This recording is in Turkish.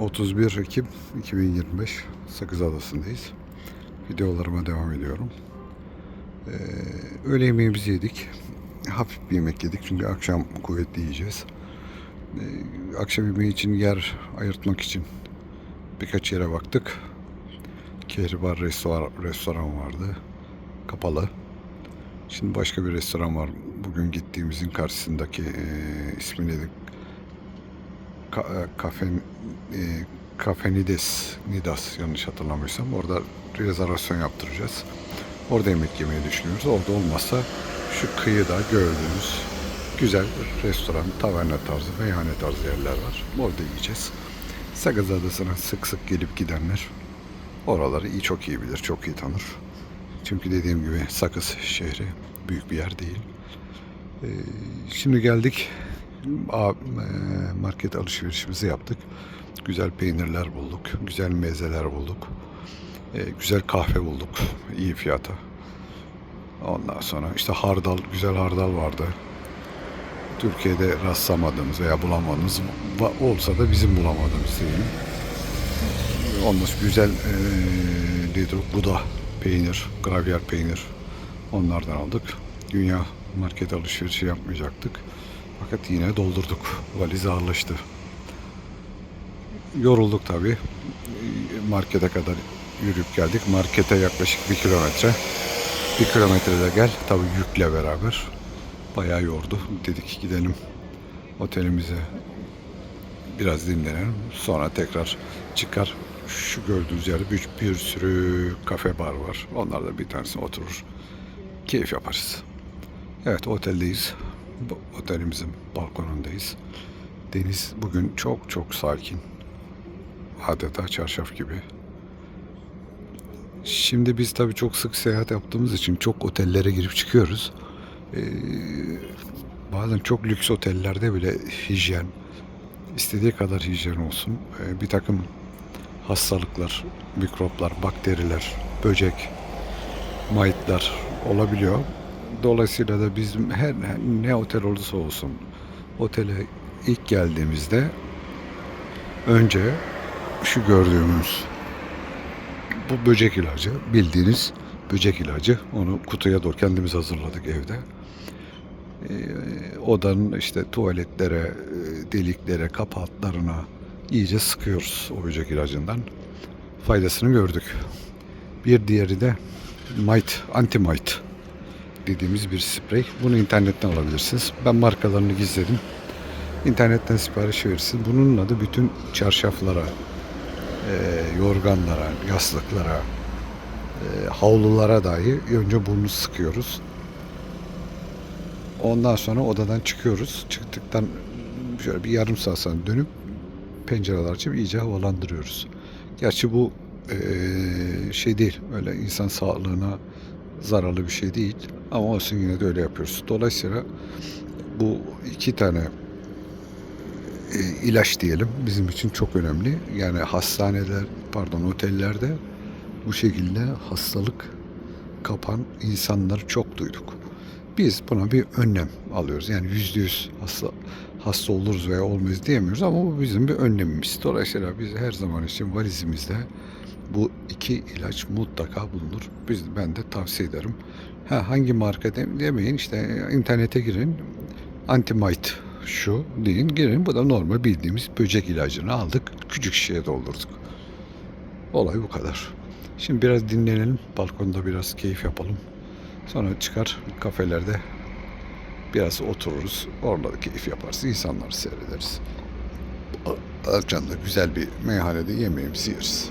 31 Ekim 2025 Sakız Adası'ndayız. Videolarıma devam ediyorum. Ee, öğle yemeğimizi yedik. Hafif bir yemek yedik çünkü akşam kuvvetli yiyeceğiz. Ee, akşam yemeği için yer ayırtmak için birkaç yere baktık. Kehribar restoran, restoran vardı. Kapalı. Şimdi başka bir restoran var. Bugün gittiğimizin karşısındaki e, ismi neydi? Ka- e, Kafen e, Kafenides Nidas yanlış hatırlamıyorsam orada rezervasyon yaptıracağız. Orada yemek yemeyi düşünüyoruz. Orada olmazsa şu kıyıda gördüğünüz güzel restoran, taverna tarzı, meyhane tarzı yerler var. Orada yiyeceğiz. Sakız Adası'na sık sık gelip gidenler oraları iyi çok iyi bilir, çok iyi tanır. Çünkü dediğim gibi Sakız şehri büyük bir yer değil. Ee, şimdi geldik. E, Market alışverişimizi yaptık. Güzel peynirler bulduk. Güzel mezeler bulduk. Ee, güzel kahve bulduk. iyi fiyata. Ondan sonra işte hardal, güzel hardal vardı. Türkiye'de rastlamadığımız veya bulamadığımız olsa da bizim bulamadığımız diyelim. Ondan güzel eee nedir? Buda peynir, gravyer peynir onlardan aldık. Dünya market alışverişi yapmayacaktık. Fakat yine doldurduk. Valiz ağırlaştı. Yorulduk tabi. Markete kadar yürüyüp geldik. Markete yaklaşık bir kilometre. Bir kilometrede gel. Tabi yükle beraber. Bayağı yordu. Dedik gidelim otelimize biraz dinlenelim. Sonra tekrar çıkar. Şu gördüğünüz yerde bir, bir sürü kafe bar var. Onlarda bir tanesine oturur. Keyif yaparız. Evet oteldeyiz. Otelimizin balkonundayız. Deniz bugün çok çok sakin. Adeta çarşaf gibi. Şimdi biz tabii çok sık seyahat yaptığımız için çok otellere girip çıkıyoruz. Ee, bazen çok lüks otellerde bile hijyen, istediği kadar hijyen olsun. Ee, bir takım hastalıklar, mikroplar, bakteriler, böcek, mayitler olabiliyor. Dolayısıyla da bizim her ne otel olursa olsun otele ilk geldiğimizde önce şu gördüğümüz bu böcek ilacı bildiğiniz böcek ilacı onu kutuya doğru kendimiz hazırladık evde. Ee, odanın işte tuvaletlere, e, deliklere, kapaklarına iyice sıkıyoruz o böcek ilacından. Faydasını gördük. Bir diğeri de mite, anti mite dediğimiz bir sprey. Bunu internetten alabilirsiniz. Ben markalarını gizledim. İnternetten sipariş verirsiniz. Bunun adı bütün çarşaflara, e, yorganlara, yastıklara, e, havlulara dahi önce bunu sıkıyoruz. Ondan sonra odadan çıkıyoruz. Çıktıktan şöyle bir yarım saat sonra dönüp pencereler açıp iyice havalandırıyoruz. Gerçi bu eee, şey değil. Öyle insan sağlığına zararlı bir şey değil. Ama olsun yine de öyle yapıyoruz. Dolayısıyla bu iki tane e, ilaç diyelim bizim için çok önemli. Yani hastaneler, pardon otellerde bu şekilde hastalık kapan insanları çok duyduk. Biz buna bir önlem alıyoruz. Yani yüzde yüz hasta, hasta oluruz veya olmayız diyemiyoruz ama bu bizim bir önlemimiz. Dolayısıyla biz her zaman için valizimizde bu iki ilaç mutlaka bulunur. Biz, ben de tavsiye ederim. Ha, hangi marka de- demeyin işte internete girin. Antimite şu deyin girin. Bu da normal bildiğimiz böcek ilacını aldık. Küçük şişeye doldurduk. Olay bu kadar. Şimdi biraz dinlenelim. Balkonda biraz keyif yapalım. Sonra çıkar kafelerde biraz otururuz. Orada da keyif yaparız. İnsanları seyrederiz. Akşam da güzel bir meyhanede yemeğimizi yeriz.